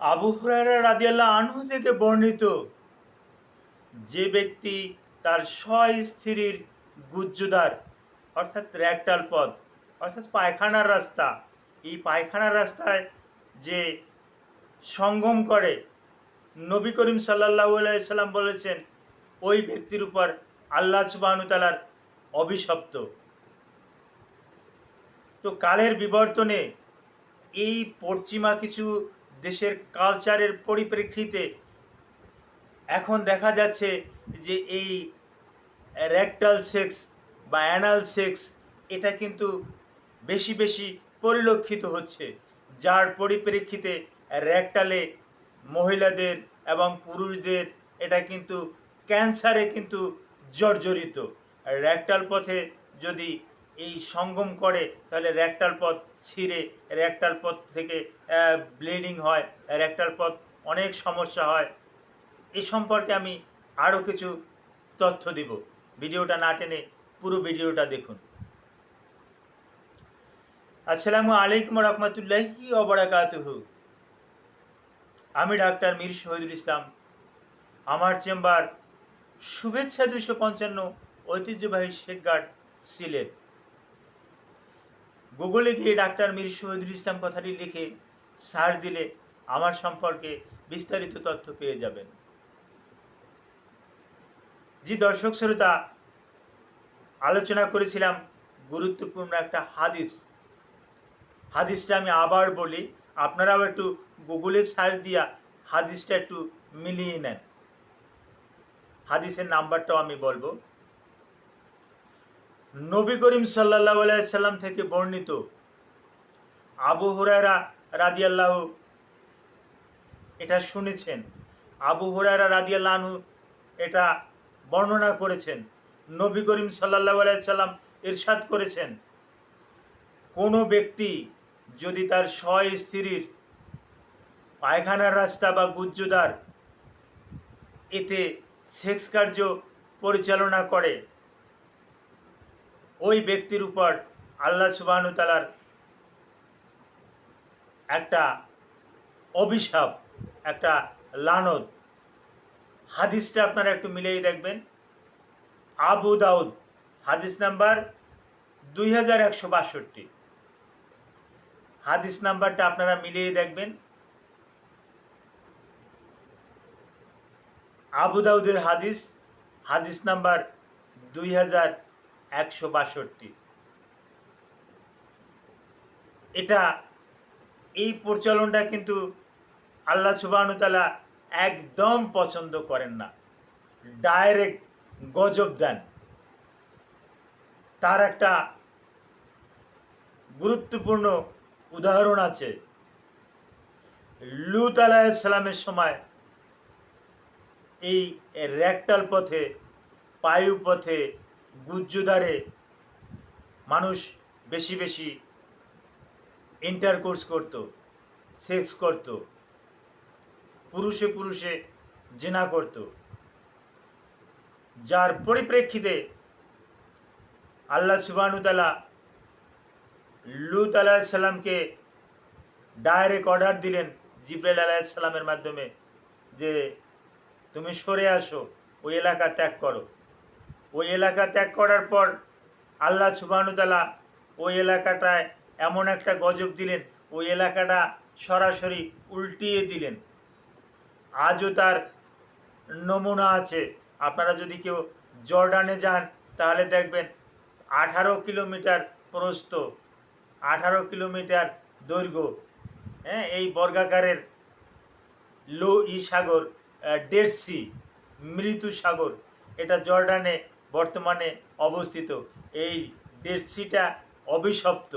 আবু হুরায়রা রাদিয়াল্লাহ আনহু থেকে বর্ণিত। যে ব্যক্তি তার স্ত্রীর গুজ্জুদার, অর্থাৎ র্যাকটাল পথ অর্থাৎ পায়খানার রাস্তা, এই পায়খানার রাস্তায় যে সঙ্গম করে, নবী করিম সাল্লাহ সাল্লাম বলেছেন, ওই ব্যক্তির উপর আল্লাহ সুবাহতালার অভিশপ্ত। তো কালের বিবর্তনে এই পশ্চিমা কিছু দেশের কালচারের পরিপ্রেক্ষিতে এখন দেখা যাচ্ছে যে এই র্যাকটাল সেক্স বা অ্যানাল সেক্স এটা কিন্তু বেশি বেশি পরিলক্ষিত হচ্ছে। যার পরিপ্রেক্ষিতে র্যাকটালে মহিলাদের এবং পুরুষদের এটা কিন্তু ক্যান্সারে কিন্তু জর্জরিত। র্যাকটাল পথে যদি এই সঙ্গম করে, তাহলে র্যাকটাল পথ ছিঁড়ে র্যাকটাল পথ থেকে ব্লিডিং হয় র্যাকটাল পথ অনেক সমস্যা হয়। এ সম্পর্কে আমি আরও কিছু তথ্য দিব। ভিডিওটা না টেনে পুরো ভিডিওটা দেখুন। আসসালামু আলাইকুম রহমতুল্লাহি অবরাকাতুহু আমি ডাক্তার মীর শহীদুল ইসলাম। আমার চেম্বার শুভেচ্ছা দুইশো পঞ্চান্ন ঐতিহ্যবাহী শেখগার্ড সিলেট। গুগলে গিয়ে ডাক্তার মীর শহীদুল ইসলাম কথাটি লিখে সার্চ দিলে আমার সম্পর্কে বিস্তারিত তথ্য পেয়ে যাবেন। জি দর্শক শ্রোতা, আলোচনা করেছিলাম গুরুত্বপূর্ণ একটা হাদিস। হাদিসটা আমি আবার বলি, আপনারাও একটু গুগলে সার্চ দিয়া হাদিসটা একটু মিলিয়ে নেন। হাদিসের নাম্বারটাও আমি বলব। নবী করিম সাল্লাহ সাল্লাম থেকে বর্ণিত আবু হুরায়রা রাদিয়াল্লাহ, এটা শুনেছেন। আবু হুরায়রা রাদিয়াল্লাহু এটা বর্ণনা করেছেন। নবী করিম সাল্লাহ সাল্লাম ইরশাদ করেছেন। কোনো ব্যক্তি যদি তার স্ব স্ত্রীর পায়খানার রাস্তা বা গুজ্জুদার এতে সেক্স কার্য পরিচালনা করে ওই ব্যক্তির উপর আল্লাহ সুবাহতালার একটা অভিশাপ, একটা লানত। হাদিসটা আপনারা একটু মিলেই দেখবেন। আবু দাউদ, হাদিস নাম্বার দুই হাজার একশো বাষট্টি। হাদিস নাম্বারটা আপনারা মিলিয়ে দেখবেন। আবু দাউদের হাদিস হাদিস নাম্বার দুই হাজার একশো বাষট্টি। এটা এই প্রচলনটা কিন্তু আল্লাহ সুবাহতালা একদম পছন্দ করেন না। ডাইরেক্ট গজব দেন। তার একটা গুরুত্বপূর্ণ উদাহরণ আছে। লুত আলাহিসাল্লামের সময় এই র্যাকটাল পথে পায়ু পথে গুজ্জুদারে মানুষ বেশি বেশি ইন্টারকোর্স করত সেক্স করত, পুরুষে পুরুষে জেনা করত। যার পরিপ্রেক্ষিতে আল্লাহ সুবাহতালা লুত আলাহিসাল্লামকে ডাইরেক্ট অর্ডার দিলেন জিব্রাইল আলাহিসাল্লামের মাধ্যমে যে, তুমি সরে আসো, ওই এলাকা ত্যাগ করো। ওই এলাকা ত্যাগ করার পর আল্লাহ সুবাহতালা ওই এলাকাটায় এমন একটা গজব দিলেন, ওই এলাকাটা সরাসরি উল্টিয়ে দিলেন। আজও তার নমুনা আছে। আপনারা যদি কেউ জর্ডানে যান, তাহলে দেখবেন আঠারো কিলোমিটার প্রস্থ, আঠারো কিলোমিটার দৈর্ঘ্য। হ্যাঁ এই বর্গাকারের লো ই সাগর ডেড সি মৃত্যু সাগর। এটা জর্ডানে বর্তমানে অবস্থিত। এই ডেড সিটা অভিশপ্ত।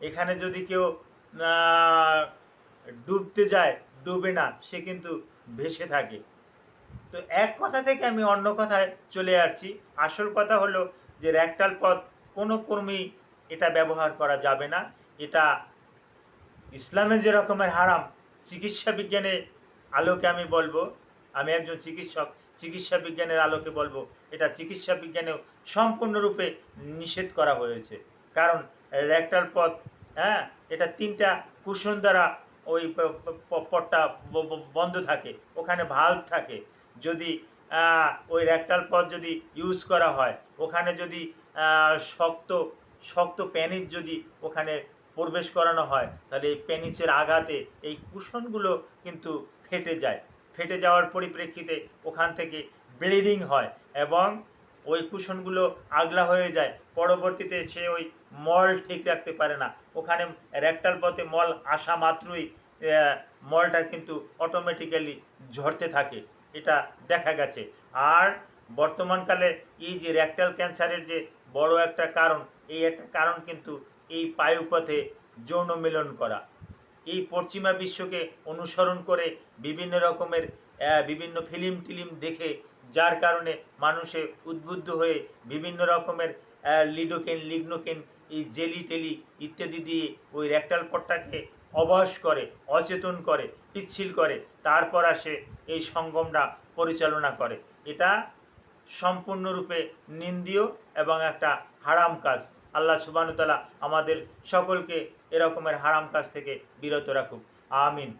এখানে যদি কেউ ডুবতে যায়, ডুবে না, সে কিন্তু ভেসে থাকে। তো এক কথা থেকে আমি অন্য কথায় চলে আসছি। আসল কথা হলো যে র্যাকটাল পথ কোনো কর্মী এটা ব্যবহার করা যাবে না। এটা ইসলামে যে রকমের হারাম, চিকিৎসা বিজ্ঞানে আলোকে আমি বলব। আমি একজন চিকিৎসক চিকিৎসা বিজ্ঞানের আলোকে বলব, এটা চিকিৎসা বিজ্ঞানেও সম্পূর্ণরূপে নিষেধ করা হয়েছে। কারণ র্যাকটাল পথ হ্যাঁ এটা তিনটা কুশন দ্বারা ওই পটটা বন্ধ থাকে, ওখানে ভাল্ব থাকে। যদি ওই র্যাকটাল পথ যদি ইউজ করা হয়, ওখানে যদি শক্ত শক্ত প্যানিচ যদি ওখানে প্রবেশ করানো হয়, তাহলে এই প্যানিচের আঘাতে এই কুশনগুলো কিন্তু ফেটে যায়। ফেটে যাওয়ার পরিপ্রেক্ষিতে ওখান থেকে ব্লিডিং হয় এবং ওই কুশনগুলো আগলা হয়ে যায়। পরবর্তীতে সে ওই মল ঠিক রাখতে পারে না। ওখানে র্যাকটাল পথে মল আসা মাত্রই মলটা কিন্তু অটোমেটিক্যালি ঝরতে থাকে। এটা দেখা গেছে। আর বর্তমানকালে এই যে র্যাকটাল ক্যান্সারের যে বড় একটা কারণ, এই একটা কারণ কিন্তু এই পায়ুপথে যৌন মিলন করা। এই পশ্চিমা বিশ্বকে অনুসরণ করে বিভিন্ন রকমের বিভিন্ন ফিল্ম টিলিম দেখে, যার কারণে মানুষে উদ্বুদ্ধ হয়ে বিভিন্ন রকমের লিডোকেন, লিগনোকেন, এই জেলি টেলি ইত্যাদি দিয়ে ওই র্যাকটাল পটটাকে অবশ করে, অচেতন করে, পিচ্ছিল করে। তারপর আসে এই সঙ্গমটা পরিচালনা করে। এটা সম্পূর্ণরূপে নিন্দীয় এবং একটা হারাম কাজ। আল্লাহ সুবানুতালা আমাদের সকলকে এরকমের হারাম কাজ থেকে বিরত রাখুক। আমিন।